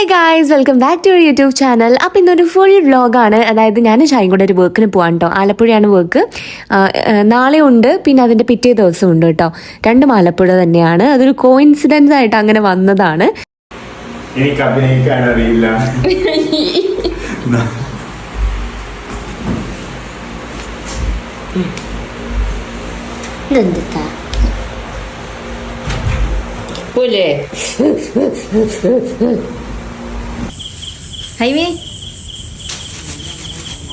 Hi guys welcome back to your YouTube channel അപ്പോൾ ഇന്നൊരു full വ്ളോഗാണ് അതായത് ഞാൻ ഷായും കൂടെ ഒരു വർക്കിന് പോകാൻ കേട്ടോ ആലപ്പുഴയാണ് വർക്ക് നാളെ ഉണ്ട്. പിന്നെ അതിന്റെ പിറ്റേ ദിവസം ഉണ്ട് കേട്ടോ രണ്ടും ആലപ്പുഴ തന്നെയാണ്. അതൊരു കോയിൻസിഡൻസ് ആയിട്ട് അങ്ങനെ വന്നതാണ്. എനിക്ക് അഭിനയിക്കാൻ അറിയില്ല. ഇതെന്താ പോലെ. ഹൈമി അപ്പൊ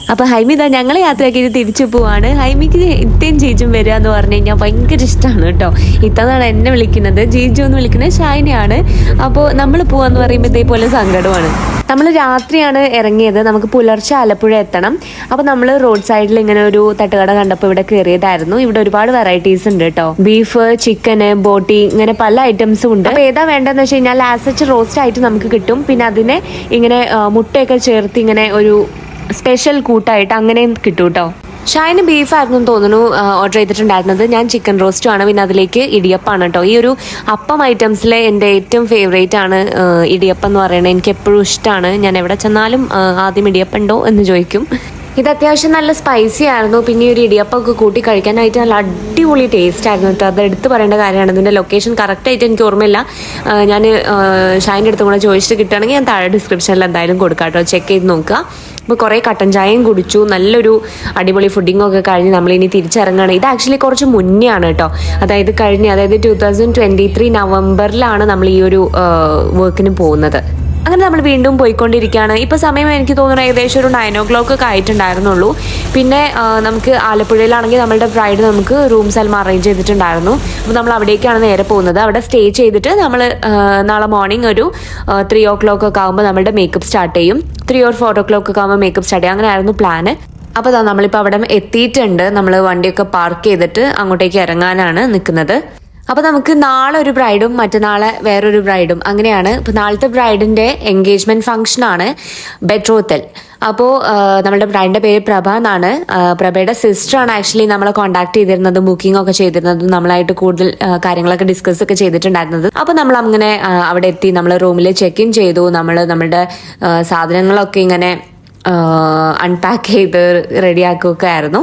ഹൈമി ഹൈമിത ഞങ്ങളെ യാത്രയാക്കിയിട്ട് തിരിച്ചു പോവാണ്. ഹൈമിക്ക് ഇത്തേം ജീജും വരിക എന്ന് പറഞ്ഞു കഴിഞ്ഞാൽ ഭയങ്കര ഇഷ്ടമാണ് കേട്ടോ. ഇത്തന്നാണ് എന്നെ വിളിക്കുന്നത് ജീജു എന്ന് വിളിക്കുന്നത് ഷൈനയാണ്. അപ്പോൾ നമ്മൾ പോവാന്ന് പറയുമ്പോൾ ഇതേപോലെ സങ്കടമാണ്. നമ്മൾ രാത്രിയാണ് ഇറങ്ങിയത്. നമുക്ക് പുലർച്ചെ ആലപ്പുഴ എത്തണം. അപ്പോൾ നമ്മൾ റോഡ് സൈഡിൽ ഇങ്ങനെ ഒരു തട്ടുകട കണ്ടപ്പോൾ ഇവിടെ കയറിയതായിരുന്നു. ഇവിടെ ഒരുപാട് വെറൈറ്റീസ് ഉണ്ട് കേട്ടോ. ബീഫ് ചിക്കന് ബോട്ടി ഇങ്ങനെ പല ഐറ്റംസും ഉണ്ട്. അപ്പോൾ ഏതാ വേണ്ടതെന്ന് വെച്ച് കഴിഞ്ഞാൽ ആസച്ച് റോസ്റ്റ് ആയിട്ട് നമുക്ക് കിട്ടും. പിന്നെ അതിനെ ഇങ്ങനെ മുട്ടയൊക്കെ ചേർത്ത് ഇങ്ങനെ ഒരു സ്പെഷ്യൽ കൂട്ടായിട്ട് അങ്ങനെയും കിട്ടും കേട്ടോ ഷായന് ബീഫായിരുന്നു തോന്നുന്നു ഓർഡർ ചെയ്തിട്ടുണ്ടായിരുന്നത്. ഞാൻ ചിക്കൻ റോസ്റ്റും ആണ്. പിന്നെ അതിലേക്ക് ഇടിയപ്പാണ് കേട്ടോ. ഈ ഒരു അപ്പം ഐറ്റംസിലെ എന്റെ ഏറ്റവും ഫേവറേറ്റ് ആണ് ഇടിയപ്പം എന്ന് പറയുന്നത്. എനിക്ക് എപ്പോഴും ഇഷ്ടമാണ് ഞാൻ എവിടെ ചെന്നാലും ആദ്യം ഇടിയപ്പം ഉണ്ടോ എന്ന് ചോദിക്കും. ഇത് അത്യാവശ്യം നല്ല സ്പൈസി ആയിരുന്നു. പിന്നെ ഒരു ഇടിയപ്പമൊക്കെ കൂട്ടി കഴിക്കാനായിട്ട് നല്ല അടിപൊളി ടേസ്റ്റ് ആയിരുന്നു കേട്ടോ. അത് എടുത്ത് പറയേണ്ട കാര്യമാണ്. ഇതിന്റെ ലൊക്കേഷൻ കറക്റ്റായിട്ട് എനിക്ക് ഓർമ്മയില്ല. ഞാൻ ഷായന്റെ അടുത്തും കൂടെ ചോദിച്ചിട്ട് കിട്ടുകയാണെങ്കിൽ ഞാൻ താഴെ ഡിസ്ക്രിപ്ഷനിൽ എന്തായാലും കൊടുക്കാം കേട്ടോ. ചെക്ക് ചെയ്ത് നോക്കുക. അപ്പോൾ കുറേ കട്ടൻ ചായയും കുടിച്ചു. നല്ലൊരു അടിപൊളി ഫുഡിങ്ങും ഒക്കെ കഴിഞ്ഞ് നമ്മളിനി തിരിച്ചിറങ്ങുകയാണ് ഇത് ആക്ച്വലി കുറച്ച് മുന്നേ ആണ് കേട്ടോ അതായത് കഴിഞ്ഞ് അതായത് ടു തൗസൻഡ് ട്വന്റി ത്രീ നവംബറിലാണ് നമ്മൾ ഈ ഒരു വർക്കിന് പോകുന്നത്. അങ്ങനെ നമ്മൾ വീണ്ടും പോയിക്കൊണ്ടിരിക്കുകയാണ്. ഇപ്പോൾ സമയം എനിക്ക് തോന്നുന്നു ഏകദേശം ഒരു നയൻ ഒ ക്ലോക്ക് ഒക്കെ ആയിട്ടുണ്ടായിരുന്നുള്ളൂ. പിന്നെ നമുക്ക് ആലപ്പുഴയിലാണെങ്കിൽ നമ്മളുടെ ബ്രൈഡ് നമുക്ക് റൂംസ് എല്ലാം അറേഞ്ച് ചെയ്തിട്ടുണ്ടായിരുന്നു. അപ്പോൾ നമ്മൾ അവിടേക്കാണ് നേരെ പോകുന്നത്. അവിടെ സ്റ്റേ ചെയ്തിട്ട് നമ്മൾ നാളെ മോർണിംഗ് ഒരു ത്രീ ഓ ക്ലോക്ക് ഒക്കെ ആകുമ്പോൾ നമ്മളുടെ മേക്കപ്പ് സ്റ്റാർട്ട് ചെയ്യും. Three or four o'clock ഒക്കെ ആകുമ്പോൾ മേക്കപ്പ് സ്റ്റാർട്ട് ചെയ്യും. അങ്ങനെ ആയിരുന്നു പ്ലാന് അപ്പോൾ അതാ നമ്മളിപ്പോൾ അവിടെ എത്തിയിട്ടുണ്ട്. നമ്മൾ വണ്ടിയൊക്കെ പാർക്ക് ചെയ്തിട്ട് അങ്ങോട്ടേക്ക് ഇറങ്ങാനാണ് നിൽക്കുന്നത് അപ്പോൾ നമുക്ക് നാളെ ഒരു ബ്രൈഡും മറ്റന്നാളെ വേറൊരു ബ്രൈഡും. അങ്ങനെയാണ്. ഇപ്പോൾ നാളത്തെ ബ്രൈഡിന്റെ എൻഗേജ്മെന്റ് ഫംഗ്ഷനാണ് ബെട്രോത്തൽ അപ്പോൾ നമ്മുടെ ബ്രൈഡിന്റെ പേര് പ്രഭ എന്നാണ്. പ്രഭയുടെ സിസ്റ്ററാണ് ആക്ച്വലി നമ്മളെ കോൺടാക്ട് ചെയ്തിരുന്നത് ബുക്കിംഗ് ഒക്കെ ചെയ്തിരുന്നത് നമ്മളായിട്ട് കൂടുതൽ കാര്യങ്ങളൊക്കെ ഡിസ്കസ് ഒക്കെ ചെയ്തിട്ടുണ്ടായിരുന്നത്. അപ്പോൾ നമ്മൾ അങ്ങനെ അവിടെ എത്തി നമ്മൾ റൂമിൽ ചെക്ക് ഇൻ ചെയ്തു നമ്മൾ നമ്മുടെ സാധനങ്ങളൊക്കെ ഇങ്ങനെ അൺപാക്ക് ചെയ്ത് റെഡിയാക്കുകയൊക്കെ ആയിരുന്നു.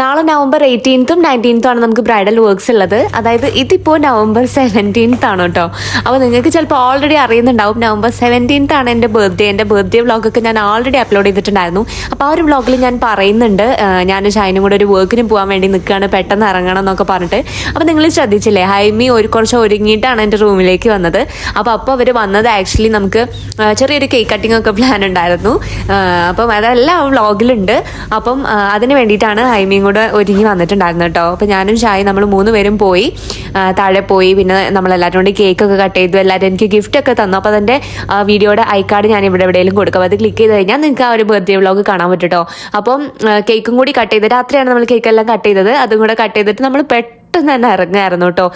നാളെ നവംബർ എയ്റ്റീൻത്തും നയന്റീൻത്തും ആണ് നമുക്ക് ബ്രൈഡൽ വർക്ക്സ് ഉള്ളത്. അതായത് ഇതിപ്പോൾ നവംബർ സെവന്റീൻത്ത് ആണ് കേട്ടോ. അപ്പോൾ നിങ്ങൾക്ക് ചിലപ്പോൾ ഓൾറെഡി അറിയുന്നുണ്ടാവും നവംബർ സെവന്റീൻത്ത് ആണ് എന്റെ ബർത്ത്ഡേ എന്റെ ബർത്ത്ഡേ വ്ളോഗൊക്കെ ഞാൻ ഓൾറെഡി അപ്ലോഡ് ചെയ്തിട്ടുണ്ടായിരുന്നു. അപ്പോൾ ആ ഒരു വ്ളോഗിൽ ഞാൻ പറയുന്നുണ്ട് ഞാൻ ഷൈനും കൂടെ ഒരു വർക്കിന് പോകാൻ വേണ്ടി നിൽക്കുകയാണ് പെട്ടെന്ന് ഇറങ്ങണം എന്നൊക്കെ പറഞ്ഞിട്ട്. അപ്പോൾ നിങ്ങൾ ശ്രദ്ധിച്ചില്ലേ ഹൈമി ഒരു കുറച്ച് ഒരുങ്ങിയിട്ടാണ് എന്റെ റൂമിലേക്ക് വന്നത്. അപ്പോൾ അപ്പോൾ അവർ വന്നത് ആക്ച്വലി നമുക്ക് ചെറിയൊരു കേക്ക് കട്ടിംഗ് ഒക്കെ പ്ലാൻ ഉണ്ടായിരുന്നു. അപ്പം അതെല്ലാം വ്ളോഗിലുണ്ട് അപ്പം അതിന് വേണ്ടിയിട്ടാണ് ഹൈമിയും കൂടെ ഒരുങ്ങി വന്നിട്ടുണ്ടായിരുന്നു കേട്ടോ. അപ്പം ഞാനും ഷായി നമ്മൾ മൂന്ന് പേരും പോയി താഴെ പോയി. പിന്നെ നമ്മളെല്ലാവരും കൂടി കേക്ക് ഒക്കെ കട്ട് ചെയ്തു. എല്ലാവരും എനിക്ക് ഗിഫ്റ്റ് ഒക്കെ തന്നു. അപ്പോൾ അതിന്റെ വീഡിയോയുടെ ഐ കാർഡ് ഞാൻ ഇവിടെ എവിടെയെങ്കിലും കൊടുക്കും. അത് ക്ലിക്ക് ചെയ്ത് കഴിഞ്ഞാൽ നിങ്ങൾക്ക് ആ ഒരു ബർത്ത്ഡേ വ്ളോഗ് കാണാൻ പറ്റും കേട്ടോ. അപ്പം കേക്കും കൂടി കട്ട് ചെയ്ത് രാത്രിയാണ് നമ്മൾ കേക്കെല്ലാം കട്ട് ചെയ്തത്. അതും കൂടെ കട്ട് ചെയ്തിട്ട് നമ്മൾ പെട്ടെന്ന് പെട്ടെന്ന് തന്നെ ഇറങ്ങായിരുന്നു കേട്ടോ.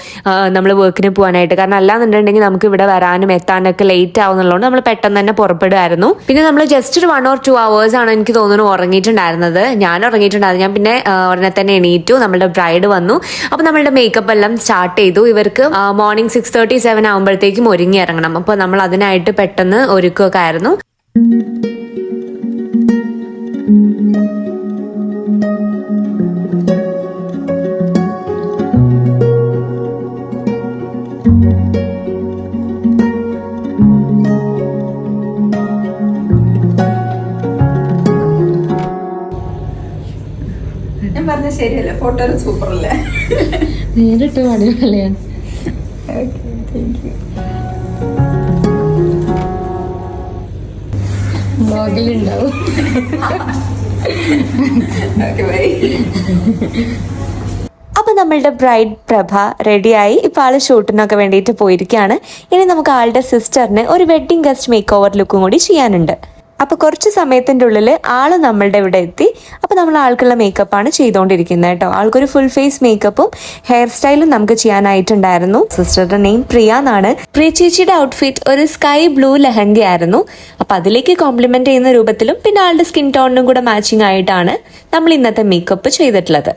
നമ്മൾ വർക്കിന് പോകാനായിട്ട് കാരണം അല്ലാന്നുണ്ടെങ്കിൽ നമുക്ക് ഇവിടെ വരാനും എത്താനൊക്കെ ലേറ്റ് ആവുന്നുള്ളതുകൊണ്ട് നമ്മൾ പെട്ടെന്ന് തന്നെ പുറപ്പെടുമായിരുന്നു. പിന്നെ നമ്മൾ ജസ്റ്റ് ഒരു വൺ ഓർ ടു അവേഴ്സ് ആണ് എനിക്ക് തോന്നുന്നു ഉറങ്ങിയിട്ടുണ്ടായിരുന്നത്. ഞാൻ ഉറങ്ങിയിട്ടുണ്ടായിരുന്നു. ഞാൻ പിന്നെ ഉടനെ തന്നെ എണീറ്റു. നമ്മുടെ ബ്രൈഡ് വന്നു. അപ്പോൾ നമ്മളുടെ മേക്കപ്പ് എല്ലാം സ്റ്റാർട്ട് ചെയ്തു. ഇവർക്ക് മോർണിംഗ് സിക്സ് തേർട്ടി സെവൻ ആകുമ്പോഴത്തേക്കും ഒരുങ്ങി ഇറങ്ങണം. അപ്പോൾ നമ്മൾ അതിനായിട്ട് പെട്ടെന്ന് ഒരുക്കുകയൊക്കെ ആയിരുന്നു. ഫോട്ടോ സൂപ്പർ അല്ലേ നേരിട്ട് പണികളെയാണ് ബ്ലോഗിലുണ്ടാവും ഓക്കെ ബൈ അപ്പോൾ നമ്മളുടെ ബ്രൈഡ് പ്രഭ റെഡിയായി. ഇപ്പോൾ ആൾ ഷൂട്ടിനൊക്കെ വേണ്ടിയിട്ട് പോയിരിക്കുകയാണ് ഇനി നമുക്ക് ആളുടെ സിസ്റ്ററിന് ഒരു വെഡ്ഡിംഗ് ഗസ്റ്റ് മേക്ക് ഓവർ ലുക്കും കൂടി ചെയ്യാനുണ്ട്. അപ്പോൾ കുറച്ച് സമയത്തിന്റെ ഉള്ളിൽ ആൾ നമ്മളുടെ ഇവിടെ എത്തി. അപ്പോൾ നമ്മൾ ആൾക്കുള്ള മേക്കപ്പ് ആണ് ചെയ്തുകൊണ്ടിരിക്കുന്നത് കേട്ടോ ആൾക്കൊരു ഫുൾ ഫേസ് മേക്കപ്പും ഹെയർ സ്റ്റൈലും നമുക്ക് ചെയ്യാനായിട്ടുണ്ടായിരുന്നു. സിസ്റ്ററുടെ നെയിം പ്രിയ എന്നാണ് പ്രിയ ചേച്ചിയുടെ ഔട്ട്ഫിറ്റ് ഒരു സ്കൈ ബ്ലൂ ലെഹങ്ക ആയിരുന്നു അപ്പോൾ അതിലേക്ക് കോംപ്ലിമെന്റ് ചെയ്യുന്ന രൂപത്തിലും പിന്നെ ആളുടെ സ്കിൻ ടോണിനും കൂടെ മാച്ചിങ് ആയിട്ടാണ് നമ്മൾ ഇന്നത്തെ മേക്കപ്പ് ചെയ്തിട്ടുള്ളത്.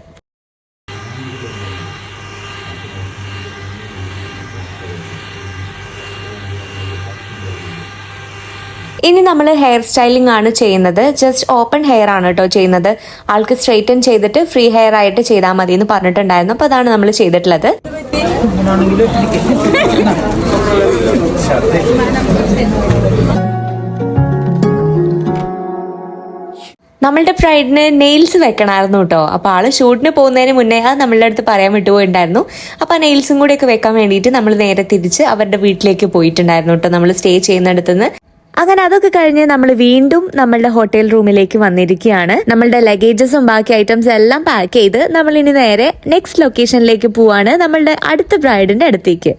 ഇനി നമ്മൾ ഹെയർ സ്റ്റൈലിംഗ് ആണ് ചെയ്യുന്നത്. ജസ്റ്റ് ഓപ്പൺ ഹെയർ ആണ് കേട്ടോ ചെയ്യുന്നത്. ആൾക്ക് സ്ട്രെയിറ്റൻ ചെയ്തിട്ട് ഫ്രീ ഹെയർ ആയിട്ട് ചെയ്താൽ മതി എന്ന് പറഞ്ഞിട്ടുണ്ടായിരുന്നു. അപ്പോൾ അതാണ് നമ്മൾ ചെയ്തിട്ടുള്ളത്. നമ്മളുടെ ഫ്രൈഡിന് നെയിൽസ് വെക്കണമായിരുന്നു കേട്ടോ അപ്പോൾ ആൾ ഷൂട്ടിന് പോകുന്നതിന് മുന്നേ അത് നമ്മളുടെ അടുത്ത് പറയാൻ വിട്ടുപോയിട്ടുണ്ടായിരുന്നു. അപ്പോൾ ആ നെയിൽസും കൂടെയൊക്കെ വെക്കാൻ വേണ്ടിയിട്ട് നമ്മൾ നേരെ തിരിച്ച് അവരുടെ വീട്ടിലേക്ക് പോയിട്ടുണ്ടായിരുന്നു കേട്ടോ നമ്മൾ സ്റ്റേ ചെയ്യുന്നിടത്തുനിന്ന്. അങ്ങനെ അതൊക്കെ കഴിഞ്ഞ് നമ്മൾ വീണ്ടും നമ്മളുടെ ഹോട്ടൽ റൂമിലേക്ക് വന്നിരിക്കുകയാണ്. നമ്മളുടെ ലഗേജസും ബാക്കി ഐറ്റംസ് എല്ലാം പാക്ക് ചെയ്ത് നമ്മൾ ഇനി നേരെ നെക്സ്റ്റ് ലൊക്കേഷനിലേക്ക് പോവാണ് നമ്മളുടെ അടുത്ത ബ്രൈഡിന്റെ അടുത്തേക്ക്.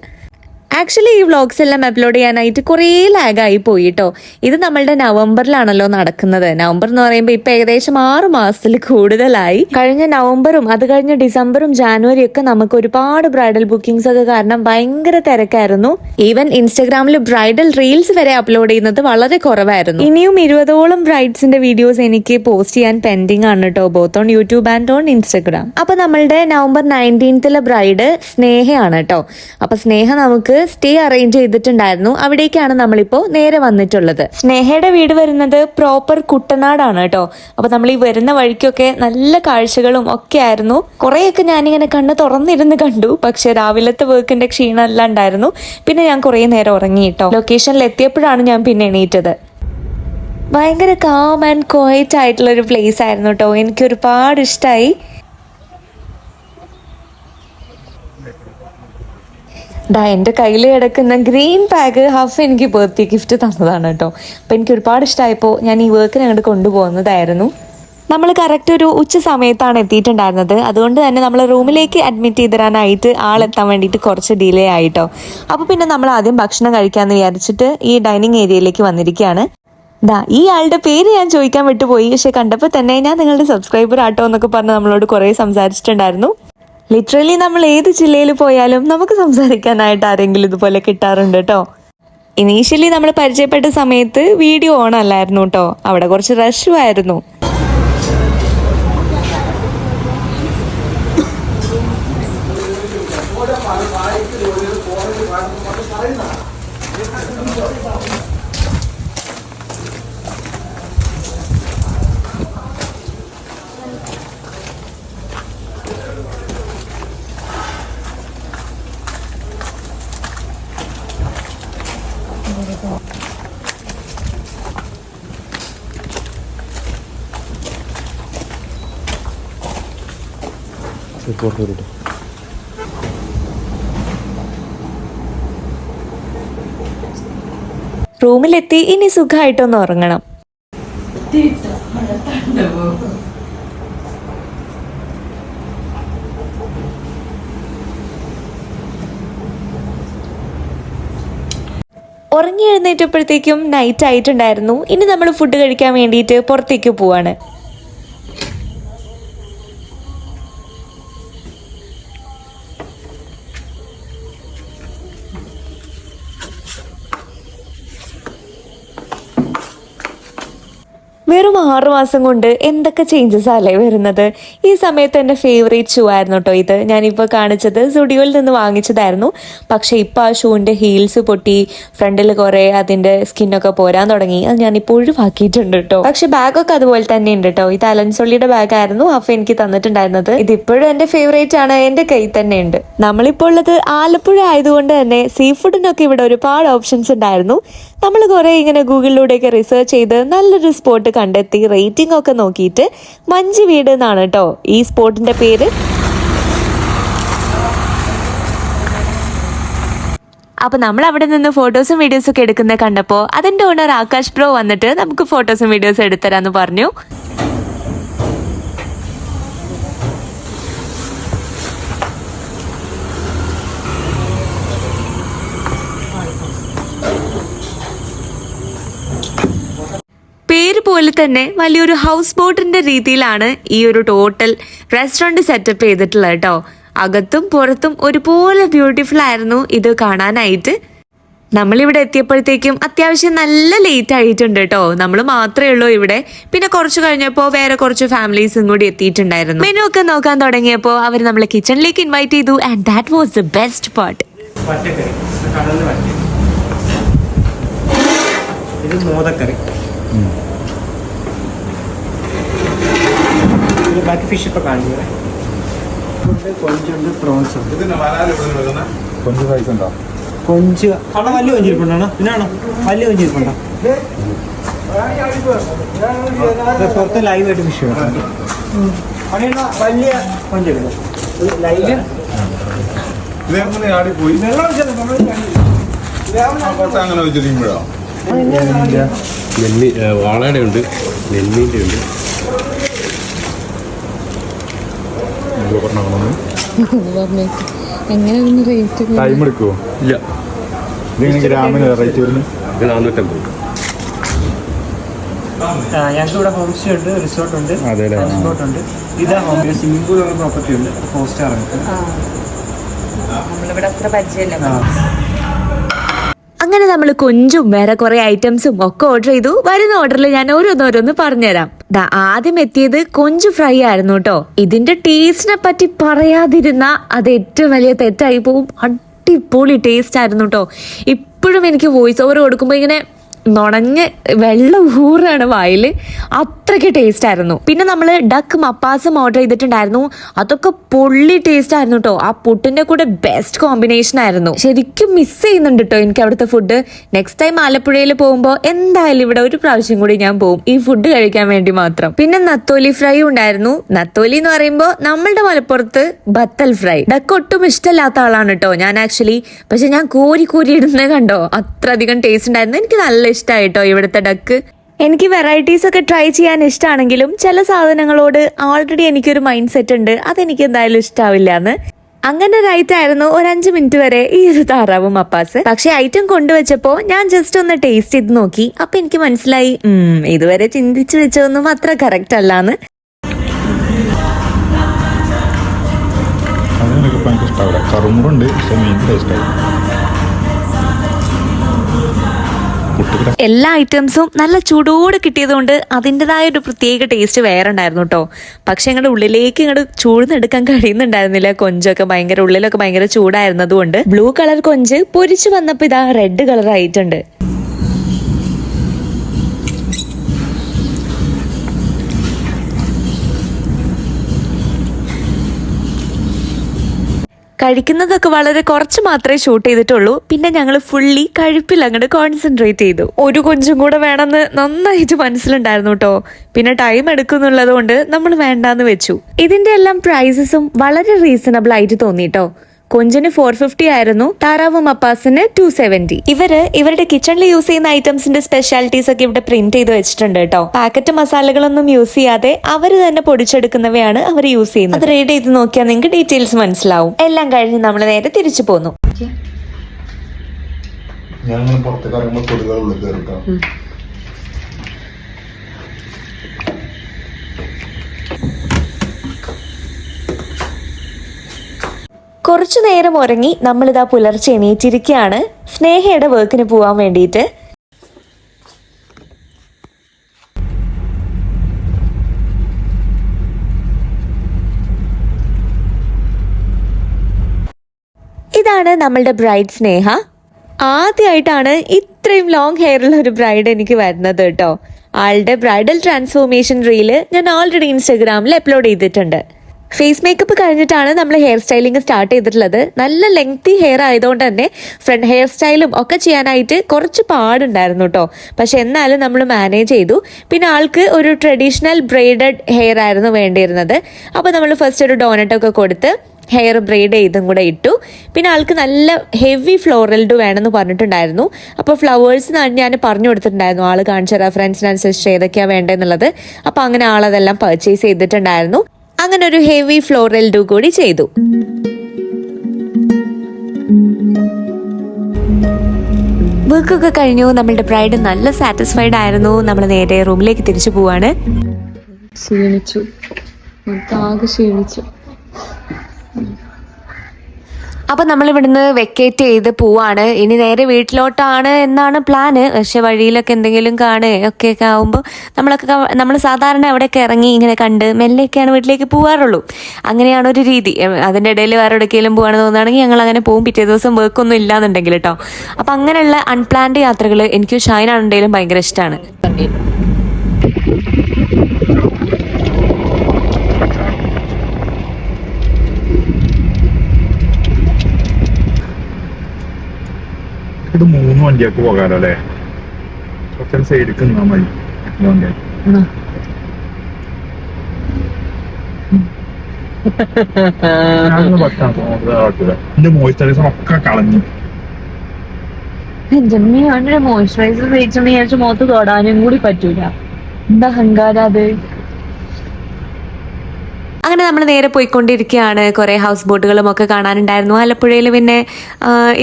ആക്ച്വലി ഈ വ്ളോഗ്സ് എല്ലാം അപ്ലോഡ് ചെയ്യാനായിട്ട് കുറേ ലാഗായി പോയി കേട്ടോ ഇത് നമ്മളുടെ നവംബറിലാണല്ലോ നടക്കുന്നത്. നവംബർ എന്ന് പറയുമ്പോൾ ഇപ്പൊ ഏകദേശം ആറ് മാസത്തിൽ കൂടുതലായി. കഴിഞ്ഞ നവംബറും അത് കഴിഞ്ഞ ഡിസംബറും ജാനുവരി ഒക്കെ നമുക്ക് ഒരുപാട് ബ്രൈഡൽ ബുക്കിംഗ്സ് ഒക്കെ കാരണം ഭയങ്കര തിരക്കായിരുന്നു. ഈവൻ ഇൻസ്റ്റാഗ്രാമിൽ ബ്രൈഡൽ റീൽസ് വരെ അപ്ലോഡ് ചെയ്യുന്നത് വളരെ കുറവായിരുന്നു. ഇനിയും ഇരുപതോളം ബ്രൈഡ്സിന്റെ വീഡിയോസ് എനിക്ക് പോസ്റ്റ് ചെയ്യാൻ പെൻഡിങ് ആണ് കേട്ടോ both on YouTube and on Instagram അപ്പൊ നമ്മളുടെ നവംബർ നയന്റീൻത്തിലെ ബ്രൈഡ് സ്നേഹയാണ് കേട്ടോ അപ്പൊ സ്നേഹ നമുക്ക് സ്റ്റേ അറേഞ്ച് ചെയ്തിട്ടുണ്ടായിരുന്നു. അവിടേക്കാണ് നമ്മളിപ്പോ നേരെ വന്നിട്ടുള്ളത്. സ്നേഹയുടെ വീട് വരുന്നത് പ്രോപ്പർ കുട്ടനാടാണ് കേട്ടോ. അപ്പൊ നമ്മൾ ഈ വരുന്ന വഴിക്കൊക്കെ നല്ല കാഴ്ചകളും ഒക്കെ ആയിരുന്നു. കുറേയൊക്കെ ഞാനിങ്ങനെ കണ്ണ് തുറന്നിരുന്ന് കണ്ടു. പക്ഷെ രാവിലത്തെ വർക്കിന്റെ ക്ഷീണം എല്ലാം ഉണ്ടായിരുന്നു. പിന്നെ ഞാൻ കുറേ നേരം ഉറങ്ങി കേട്ടോ. ലൊക്കേഷനിൽ എത്തിയപ്പോഴാണ് ഞാൻ പിന്നെ എണീറ്റത്. ഭയങ്കര കാം ആൻഡ് ക്വയറ്റ് ആയിട്ടുള്ള ഒരു പ്ലേസ് ആയിരുന്നു കേട്ടോ. എനിക്ക് ഒരുപാട് ഇഷ്ടമായി ദാ എന്റെ കയ്യിൽ കിടക്കുന്ന ഗ്രീൻ പാക്ക് ഹഫ് എനിക്ക് ബർത്ത്ഡേ ഗിഫ്റ്റ് തന്നതാണ് കേട്ടോ. അപ്പോൾ എനിക്ക് ഒരുപാട് ഇഷ്ടമായപ്പോൾ ഞാൻ ഈ വർക്കിന് അങ്ങോട്ട് കൊണ്ടുപോകുന്നതായിരുന്നു. നമ്മൾ കറക്റ്റ് ഒരു ഉച്ച സമയത്താണ് എത്തിയിട്ടുണ്ടായിരുന്നത്. അതുകൊണ്ട് തന്നെ നമ്മൾ റൂമിലേക്ക് അഡ്മിറ്റ് ചെയ്ത് തരാനായിട്ട് ആളെത്താൻ വേണ്ടിയിട്ട് കുറച്ച് ഡിലേ ആയിട്ടോ അപ്പോൾ പിന്നെ നമ്മൾ ആദ്യം ഭക്ഷണം കഴിക്കാമെന്ന് വിചാരിച്ചിട്ട് ഈ ഡൈനിങ് ഏരിയയിലേക്ക് വന്നിരിക്കുകയാണ്. ദാ ഈ ആളുടെ പേര് ഞാൻ ചോദിക്കാൻ വിട്ടുപോയി. പക്ഷെ കണ്ടപ്പോൾ തന്നെ ഞാൻ നിങ്ങളുടെ സബ്സ്ക്രൈബർ ആട്ടോ എന്നൊക്കെ പറഞ്ഞ് നമ്മളോട് കുറേ സംസാരിച്ചിട്ടുണ്ടായിരുന്നു. ലിറ്ററലി നമ്മൾ ഏത് ജില്ലയിൽ പോയാലും നമുക്ക് സംസാരിക്കാനായിട്ട് ആരെങ്കിലും ഇതുപോലെ കിട്ടാറുണ്ട് കേട്ടോ ഇനീഷ്യലി നമ്മൾ പരിചയപ്പെട്ട സമയത്ത് വീഡിയോ ഓൺ അല്ലായിരുന്നു കേട്ടോ അവിടെ കുറച്ച് ആയിരുന്നു റൂമിലെത്തി ഇനി സുഖമായിട്ടൊന്ന് ഉറങ്ങണം. ഉറങ്ങി എഴുന്നേറ്റപ്പോഴത്തേക്കും നൈറ്റ് ആയിട്ടുണ്ടായിരുന്നു. ഇനി നമ്മൾ ഫുഡ് കഴിക്കാൻ വേണ്ടിയിട്ട് പുറത്തേക്ക് പോവാണ്. വെറും ആറു മാസം കൊണ്ട് എന്തൊക്കെ ചേഞ്ചസ് അല്ലേ വരുന്നത്? ഈ സമയത്ത് എന്റെ ഫേവറേറ്റ് ഷൂ ആയിരുന്നു കേട്ടോ ഇത്. ഞാനിപ്പോൾ കാണിച്ചത് സുഡിയോയിൽ നിന്ന് വാങ്ങിച്ചതായിരുന്നു. പക്ഷേ ഇപ്പോൾ ആ ഷൂവിന്റെ ഹീൽസ് പൊട്ടി ഫ്രണ്ടിൽ കുറേ അതിന്റെ സ്കിന്നൊക്കെ പോരാൻ തുടങ്ങി. അത് ഞാനിപ്പോൾ ഒഴിവാക്കിയിട്ടുണ്ട് കേട്ടോ പക്ഷേ ബാഗൊക്കെ അതുപോലെ തന്നെ ഉണ്ട് കേട്ടോ ഇത് അലൻസൊള്ളിയുടെ ബാഗായിരുന്നു അപ്പോൾ എനിക്ക് തന്നിട്ടുണ്ടായിരുന്നത് ഇതിപ്പോഴും എന്റെ ഫേവറേറ്റ് ആണ്. എന്റെ കയ്യിൽ തന്നെ ഉണ്ട്. നമ്മളിപ്പോൾ ഉള്ളത് ആലപ്പുഴ ആയതുകൊണ്ട് തന്നെ സീ ഫുഡിനൊക്കെ ഇവിടെ ഒരുപാട് ഓപ്ഷൻസ് ഉണ്ടായിരുന്നു. നമ്മൾ കുറേ ഇങ്ങനെ ഗൂഗിളിലൂടെയൊക്കെ റിസർച്ച് ചെയ്ത് നല്ലൊരു സ്പോട്ട് കണ്ടെത്തി റേറ്റിംഗ് ഒക്കെ നോക്കിയിട്ട് മഞ്ച് വീട് എന്നാണ് കേട്ടോ ഈ സ്പോട്ടിന്റെ പേര്. അപ്പോൾ നമ്മൾ അവിടെ നിന്ന് ഫോട്ടോസും വീഡിയോസും ഒക്കെ എടുക്കുന്നത് കണ്ടപ്പോൾ അതിന്റെ ഓണർ ആകാശ് പ്രോ വന്നിട്ട് നമുക്ക് ഫോട്ടോസും വീഡിയോസും എടുത്തരാന്ന് പറഞ്ഞു. പേര് പോലെ തന്നെ വലിയൊരു ഹൗസ് ബോട്ടിന്റെ രീതിയിലാണ് ഈ ഒരു ടോട്ടൽ റെസ്റ്റോറന്റ് സെറ്റപ്പ് ചെയ്തിട്ടുള്ളത് കേട്ടോ. അകത്തും പുറത്തും ഒരുപോലെ ബ്യൂട്ടിഫുൾ ആയിരുന്നു ഇത് കാണാനായിട്ട്. നമ്മളിവിടെ എത്തിയപ്പോഴത്തേക്കും അത്യാവശ്യം നല്ല ലേറ്റ് ആയിട്ടുണ്ട് കേട്ടോ. നമ്മൾ മാത്രമേ ഉള്ളൂ ഇവിടെ. പിന്നെ കുറച്ച് കഴിഞ്ഞപ്പോൾ വേറെ കുറച്ച് ഫാമിലീസും കൂടി എത്തിയിട്ടുണ്ടായിരുന്നു. മെനു ഒക്കെ നോക്കാൻ തുടങ്ങിയപ്പോൾ അവർ നമ്മളെ കിച്ചണിലേക്ക് ഇൻവൈറ്റ് ചെയ്തു and that was the best part ഇത് മോദക്കറി. ബാക്കി ഫിഷ് ഇപ്പോൾ കാണിച്ചു ഉണ്ട് കൊഞ്ചുണ്ട് പ്രോൺസ് ഉണ്ട്. കൊഞ്ച് പൈസ ഉണ്ടോ? കൊഞ്ച്. അവിടെ വലിയ കൊഞ്ചിരിപ്പുണ്ടാണോ പിന്നാണോ വലിയ കൊഞ്ചിരിപ്പുണ്ടോ പുറത്ത് ലൈവായിട്ട് ഫിഷ് വലിയ കൊഞ്ചെടുക്കും ലൈവ് പോയി? അങ്ങനെ വെച്ചിരിക്കുമ്പോഴോ നെല്ലി ഏ, വാളയുടെ ഉണ്ട് നെല്ലിന്റെ ഉണ്ട്. റേറ്റ് ടൈം എടുക്കുമോ ഇല്ല. ഇതിങ്ങനെ ഗ്രാമിന് റേറ്റ് നാനൂറ്റമ്പത് ഞങ്ങൾക്ക് ഇവിടെ ഹോം സ്റ്റേ ഉണ്ട് റിസോർട്ട് ഉണ്ട് ബോട്ട് ഉണ്ട്. ഇതാ ഹോം സ്വിമ്മിംഗ് പൂൾ ഉള്ള പ്രോപ്പർട്ടി ഉണ്ട് ഫോർ സ്റ്റാർ ആണ്. നമ്മളിവിടെ അത്ര പരിചയമില്ല. ആ. അങ്ങനെ നമ്മൾ കൊഞ്ചും വേറെ കുറെ ഐറ്റംസും ഒക്കെ ഓർഡർ ചെയ്തു. വരുന്ന ഓർഡറിൽ ഞാൻ ഓരോന്നോരോന്ന് പറഞ്ഞുതരാം. ദാ ആദ്യം എത്തിയത് കൊഞ്ച് ഫ്രൈ ആയിരുന്നു കേട്ടോ ഇതിന്റെ ടേസ്റ്റിനെ പറ്റി പറയാതിരുന്ന അത് ഏറ്റവും വലിയ തെറ്റായി പോവും. അടിപൊളി ടേസ്റ്റ് ആയിരുന്നു കേട്ടോ ഇപ്പോഴും എനിക്ക് വോയിസ് ഓവർ കൊടുക്കുമ്പോൾ ഇങ്ങനെ നുണഞ്ഞ് വെള്ളം ഊറാണ് വായിൽ അത്രയ്ക്ക് ടേസ്റ്റ് ആയിരുന്നു. പിന്നെ നമ്മൾ ഡക്ക് മപ്പാസും ഓർഡർ ചെയ്തിട്ടുണ്ടായിരുന്നു. അതൊക്കെ പൊള്ളി ടേസ്റ്റ് ആയിരുന്നു കേട്ടോ ആ പുട്ടിന്റെ കൂടെ ബെസ്റ്റ് കോമ്പിനേഷൻ ആയിരുന്നു. ശരിക്കും മിസ് ചെയ്യുന്നുണ്ട് കേട്ടോ എനിക്ക് അവിടുത്തെ ഫുഡ് നെക്സ്റ്റ് ടൈം ആലപ്പുഴയിൽ പോകുമ്പോൾ എന്തായാലും ഇവിടെ ഒരു പ്രാവശ്യം കൂടി ഞാൻ പോകും ഈ ഫുഡ് കഴിക്കാൻ വേണ്ടി മാത്രം. പിന്നെ നത്തോലി ഫ്രൈ ഉണ്ടായിരുന്നു. നത്തോലി എന്ന് പറയുമ്പോൾ നമ്മളുടെ മലപ്പുറത്ത് ബത്തൽ ഫ്രൈ ഡക്ക് ഒട്ടും ഇഷ്ടമില്ലാത്ത ആളാണ് കേട്ടോ ഞാൻ ആക്ച്വലി പക്ഷെ ഞാൻ കോരി കോരി ഇടുന്നത് കണ്ടോ? അത്ര അധികം ടേസ്റ്റ് ഉണ്ടായിരുന്നു. എനിക്ക് നല്ല ഇഷ്ടമായി കേട്ടോ ഇവിടുത്തെ ഡക്ക് എനിക്ക് വെറൈറ്റീസ് ഒക്കെ ട്രൈ ചെയ്യാൻ ഇഷ്ടമാണെങ്കിലും ചില സാധനങ്ങളോട് ഓൾറെഡി എനിക്കൊരു മൈൻഡ് സെറ്റ് ഉണ്ട്. അതെനിക്ക് എന്തായാലും ഇഷ്ടാവില്ല എന്ന് അങ്ങനെ ഒരു ഐറ്റം ആയിരുന്നു ഒരു അഞ്ച് മിനിറ്റ് വരെ ഈ ഒരു താറാവും അപ്പാസ്. പക്ഷെ ഐറ്റം കൊണ്ടുവച്ചപ്പോ ഞാൻ ജസ്റ്റ് ഒന്ന് ടേസ്റ്റ് ചെയ്ത് നോക്കി. അപ്പൊ എനിക്ക് മനസ്സിലായി ഉം, ഇതുവരെ ചിന്തിച്ചു വെച്ചതൊന്നും അത്ര കറക്റ്റ് അല്ലാന്ന്. ഇഷ്ടാവില്ല. കറുമുറുണ്ട് പക്ഷെ ടേസ്റ്റായി പുട്ടുകിട എല്ലാ ഐറ്റംസും നല്ല ചൂടോടെ കിട്ടിയതുകൊണ്ട് അതിന്റെതായ ഒരു പ്രത്യേക ടേസ്റ്റ് വേറെ ഉണ്ടായിരുന്നു കേട്ടോ പക്ഷെ ഞങ്ങളുടെ ഉള്ളിലേക്ക് ഇങ്ങോട്ട് ചൂടുന്നെടുക്കാൻ കഴിയുന്നുണ്ടായിരുന്നില്ല. കൊഞ്ചൊക്കെ ഭയങ്കര ഉള്ളിലൊക്കെ ഭയങ്കര ചൂടായിരുന്നതുകൊണ്ട് ബ്ലൂ കളർ കൊഞ്ച് പൊരിച്ചു വന്നപ്പോൾ ഇതാ റെഡ് കളർ ആയിട്ടുണ്ട്. കഴിക്കുന്നതൊക്കെ വളരെ കുറച്ച് മാത്രമേ ഷൂട്ട് ചെയ്തിട്ടുള്ളൂ. പിന്നെ ഞങ്ങൾ ഫുള്ളി കഴിപ്പിൽ അങ്ങോട്ട് കോൺസെൻട്രേറ്റ് ചെയ്തു. ഒരു കൊഞ്ചും കൂടെ വേണമെന്ന് നന്നായിട്ട് മനസ്സിലുണ്ടായിരുന്നു കേട്ടോ പിന്നെ ടൈം എടുക്കുന്നുള്ളത് കൊണ്ട് നമ്മൾ വേണ്ടാന്ന് വെച്ചു. ഇതിന്റെ എല്ലാം പ്രൈസസും വളരെ റീസണബിൾ ആയിട്ട് തോന്നി കേട്ടോ കൊഞ്ചിന് ഫോർ ഫിഫ്റ്റി ആയിരുന്നു താറാവ് മപ്പാസിന് ടു സെവന്റി ഇവർ ഇവരുടെ കിച്ചണിൽ യൂസ് ചെയ്യുന്ന ഐറ്റംസിന്റെ സ്പെഷ്യാലിറ്റീസ് ഒക്കെ ഇവിടെ പ്രിന്റ് ചെയ്ത് വെച്ചിട്ടുണ്ട് കേട്ടോ. പാക്കറ്റ് മസാലകളൊന്നും യൂസ് ചെയ്യാതെ അവർ തന്നെ പൊടിച്ചെടുക്കുന്നവയാണ് അവർ യൂസ് ചെയ്യുന്നത്. അത് റീഡ് ചെയ്ത് നോക്കിയാൽ നിങ്ങൾക്ക് ഡീറ്റെയിൽസ് മനസ്സിലാവും. എല്ലാം കഴിഞ്ഞ് നമ്മൾ നേരെ തിരിച്ചു പോന്നു. ഞാൻ പുറത്തേക്ക് ഇറങ്ങുമ്പോൾ കൊതുകൾ ഉള്ളിൽ കയറിട്ടോ. കുറച്ചു നേരം ഉറങ്ങി നമ്മളിതാ പുലർച്ചെ എണീറ്റിരിക്കുകയാണ്. സ്നേഹയുടെ വർക്കിന് പോവാൻ വേണ്ടിയിട്ട്. ഇതാണ് നമ്മളുടെ ബ്രൈഡ് സ്നേഹ. ആദ്യമായിട്ടാണ് ഇത്രയും ലോങ് ഹെയറുള്ള ഒരു ബ്രൈഡ് എനിക്ക് വരുന്നത് കേട്ടോ. ആളുടെ ബ്രൈഡൽ ട്രാൻസ്ഫോർമേഷൻ റീൽ ഞാൻ ഓൾറെഡി ഇൻസ്റ്റാഗ്രാമിൽ അപ്ലോഡ് ചെയ്തിട്ടുണ്ട്. ഫേസ് മേക്കപ്പ് കഴിഞ്ഞിട്ടാണ് നമ്മൾ ഹെയർ സ്റ്റൈലിംഗ് സ്റ്റാർട്ട് ചെയ്തിട്ടുള്ളത്. നല്ല ലെങ്തി ഹെയർ ആയതുകൊണ്ട് തന്നെ ഫ്രണ്ട് ഹെയർ സ്റ്റൈലും ഒക്കെ ചെയ്യാനായിട്ട് കുറച്ച് പാടുണ്ടായിരുന്നു കേട്ടോ പക്ഷെ എന്നാലും നമ്മൾ മാനേജ് ചെയ്തു. പിന്നെ ആൾക്ക് ഒരു ട്രഡീഷണൽ ബ്രെയ്ഡഡ് ഹെയർ ആയിരുന്നു വേണ്ടിയിരുന്നത്. അപ്പോൾ നമ്മൾ ഫസ്റ്റ് ഒരു ഡോനറ്റൊക്കെ കൊടുത്ത് ഹെയർ ബ്രെയ്ഡ് ചെയ്തും കൂടെ ഇട്ടു. പിന്നെ ആൾക്ക് നല്ല ഹെവി ഫ്ലോറൽഡ് വേണമെന്ന് പറഞ്ഞിട്ടുണ്ടായിരുന്നു. അപ്പോൾ ഫ്ലവേഴ്സ് ഞാൻ പറഞ്ഞു കൊടുത്തിട്ടുണ്ടായിരുന്നു. ആൾ കാണിച്ചു ഫ്രണ്ട്സിനനുസരിച്ച് ഏതൊക്കെയാണ് വേണ്ടതെന്നുള്ളത് അപ്പോൾ അങ്ങനെ ആളതെല്ലാം പർച്ചേസ് ചെയ്തിട്ടുണ്ടായിരുന്നു. അങ്ങനെ ഒരു ഹെവി ഫ്ലോറൽ ഡു കൂടി ചെയ്തു. വർക്കൊക്കെ കഴിഞ്ഞു. നമ്മളുടെ പ്രൈഡ് നല്ല സാറ്റിസ്ഫൈഡ് ആയിരുന്നു. നമ്മൾ നേരെ റൂമിലേക്ക് തിരിച്ചു പോവാണ്. ക്ഷീണിച്ചു. മൊത്തം ആകെ ക്ഷീണിച്ചു. അപ്പോൾ നമ്മൾ ഇവിടുന്ന് വെക്കേറ്റ് ചെയ്ത് പോവാണ്. ഇനി നേരെ വീട്ടിലോട്ടാണ് എന്നാണ് പ്ലാന് പക്ഷെ വഴിയിലൊക്കെ എന്തെങ്കിലും കാണുക ഒക്കെ ആകുമ്പോൾ നമ്മളൊക്കെ നമ്മൾ സാധാരണ അവിടെയൊക്കെ ഇറങ്ങി ഇങ്ങനെ കണ്ട് മെല്ലെയൊക്കെയാണ് വീട്ടിലേക്ക് പോകാറുള്ളൂ അങ്ങനെയാണ് ഒരു രീതി. അതിന്റെ ഇടയിൽ വേറെ എവിടേക്കെങ്കിലും പോകാണെന്ന് തോന്നുകയാണെങ്കിൽ ഞങ്ങൾ അങ്ങനെ പോകും പിറ്റേ ദിവസം വർക്കൊന്നും ഇല്ലാന്നുണ്ടെങ്കിൽ കേട്ടോ അപ്പം അങ്ങനെയുള്ള അൺപ്ലാൻഡ് യാത്രകൾ എനിക്ക് ഷൈനാണെങ്കിലും ഭയങ്കര ഇഷ്ടമാണ് ഇത് മൂന്ന് വണ്ടിയൊക്കെ പോകാലോ അല്ലേ കുറച്ച് സൈഡിൽ നിന്നാ മതി. വണ്ടി. എന്റെ മോയിസ്ചറൈസർ ഒക്കെ കളഞ്ഞു. എന്റെ മോയിസ്ചറൈസർ വിചാരിച്ച മുഖത്ത് തൊടാനും കൂടി പറ്റൂല. എന്താ അഹങ്കാരം അത്? അങ്ങനെ നമ്മൾ നേരെ പോയിക്കൊണ്ടിരിക്കുകയാണ്. കുറേ ഹൗസ് ബോട്ടുകളും ഒക്കെ കാണാനുണ്ടായിരുന്നു. ആലപ്പുഴയിൽ പിന്നെ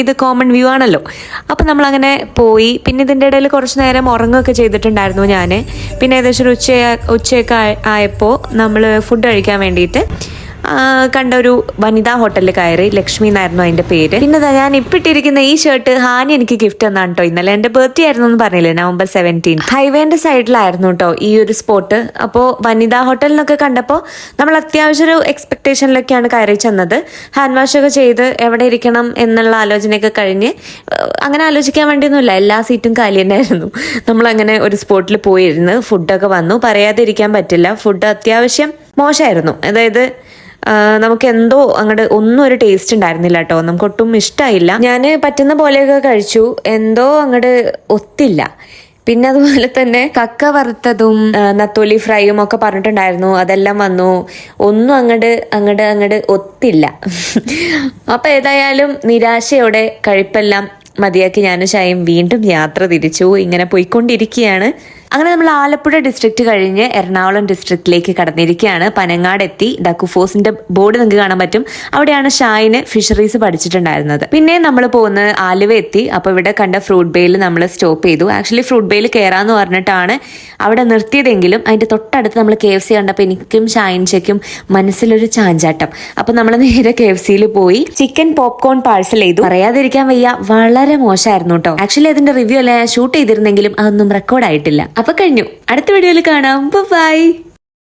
ഇത് കോമൺ വ്യൂ ആണല്ലോ. അപ്പോൾ നമ്മളങ്ങനെ പോയി. പിന്നെ ഇതിന്റെ ഇടയിൽ കുറച്ച് നേരം ഉറങ്ങുകയൊക്കെ ചെയ്തിട്ടുണ്ടായിരുന്നു ഞാൻ പിന്നെ ഏകദേശം ഒരു ഉച്ച ഉച്ചയൊക്കെ ആയപ്പോൾ നമ്മൾ ഫുഡ് കഴിക്കാൻ വേണ്ടിയിട്ട് കണ്ട ഒരു വനിതാ ഹോട്ടലിൽ കയറി ലക്ഷ്മി എന്നായിരുന്നു അതിന്റെ പേര്. പിന്നെ ഞാൻ ഇപ്പിട്ടിരിക്കുന്ന ഈ ഷർട്ട് ഹാനി എനിക്ക് ഗിഫ്റ്റ് തന്നാണ് കേട്ടോ ഇന്നലെ. എന്റെ ബർത്ത്ഡേ ആയിരുന്നു എന്ന് പറഞ്ഞില്ലേ നവംബർ സെവന്റീൻ ഹൈവേന്റെ സൈഡിലായിരുന്നു കേട്ടോ ഈ ഒരു സ്പോട്ട് അപ്പോൾ വനിതാ ഹോട്ടലിനൊക്കെ കണ്ടപ്പോൾ നമ്മൾ അത്യാവശ്യം ഒരു എക്സ്പെക്ടേഷനിലൊക്കെയാണ് കയറി ചെന്നത്. ഹാൻഡ് വാഷ് ഒക്കെ ചെയ്ത് എവിടെ ഇരിക്കണം എന്നുള്ള ആലോചനയൊക്കെ കഴിഞ്ഞ് അങ്ങനെ ആലോചിക്കാൻ വേണ്ടിയൊന്നുമില്ല. എല്ലാ സീറ്റും കാലി തന്നെയായിരുന്നു. നമ്മളങ്ങനെ ഒരു സ്പോട്ടിൽ പോയിരുന്ന് ഫുഡൊക്കെ വന്നു. പറയാതിരിക്കാൻ പറ്റില്ല. ഫുഡ് അത്യാവശ്യം മോശമായിരുന്നു. അതായത് നമുക്ക് എന്തോ അങ്ങോട്ട് ഒന്നും ഒരു ടേസ്റ്റ് ഉണ്ടായിരുന്നില്ല കേട്ടോ നമുക്ക് ഒട്ടും ഇഷ്ടമായില്ല ഞാൻ പറ്റുന്ന പോലെയൊക്കെ കഴിച്ചു. എന്തോ അങ്ങോട്ട് ഒത്തില്ല. പിന്നെ അതുപോലെ തന്നെ കക്ക വറുത്തതും നത്തോലി ഫ്രൈയും ഒക്കെ പറഞ്ഞിട്ടുണ്ടായിരുന്നു. അതെല്ലാം വന്നു. ഒന്നും അങ്ങോട്ട് അങ്ങോട്ട് അങ്ങോട്ട് ഒത്തില്ല. അപ്പൊ ഏതായാലും നിരാശയോടെ കഴിപ്പെല്ലാം മതിയാക്കി ഞാനും ഷായും വീണ്ടും യാത്ര തിരിച്ചു. ഇങ്ങനെ പോയിക്കൊണ്ടിരിക്കുകയാണ്. അങ്ങനെ നമ്മൾ ആലപ്പുഴ ഡിസ്ട്രിക്റ്റ് കഴിഞ്ഞ് എറണാകുളം ഡിസ്ട്രിക്റ്റിലേക്ക് കടന്നിരിക്കുകയാണ്. പനങ്ങാട് എത്തി. ഡക്കുഫോസിന്റെ ബോർഡ് നിങ്ങൾക്ക് കാണാൻ പറ്റും. അവിടെയാണ് ഷായിന് ഫിഷറീസ് പഠിച്ചിട്ടുണ്ടായിരുന്നത്. പിന്നെ നമ്മൾ പോകുന്നത് ആലുവ എത്തി. അപ്പോൾ ഇവിടെ കണ്ട ഫ്രൂട്ട് ബേയിൽ നമ്മൾ സ്റ്റോപ്പ് ചെയ്തു. ആക്ച്വലി ഫ്രൂട്ട് ബേയിൽ കയറാന്ന് പറഞ്ഞിട്ടാണ് അവിടെ നിർത്തിയതെങ്കിലും അതിന്റെ തൊട്ടടുത്ത് നമ്മൾ കെ എഫ് സി കണ്ടപ്പോൾ എനിക്കും ഷായിൻഷയ്ക്കും മനസ്സിലൊരു ചാഞ്ചാട്ടം. അപ്പോൾ നമ്മൾ നേരെ കെ എഫ് സിയിൽ പോയി. ചിക്കൻ പോപ്കോൺ പാഴ്സൽ ചെയ്തു. പറയാതിരിക്കാൻ വയ്യ വളരെ മോശമായിരുന്നു കേട്ടോ. ആക്ച്വലി അതിന്റെ റിവ്യൂ അല്ല ഷൂട്ട് ചെയ്തിരുന്നെങ്കിലും അതൊന്നും റെക്കോർഡ് ആയിട്ടില്ല. അപ്പൊ കഴിഞ്ഞു. അടുത്ത വീഡിയോയിൽ കാണാം. ബൈ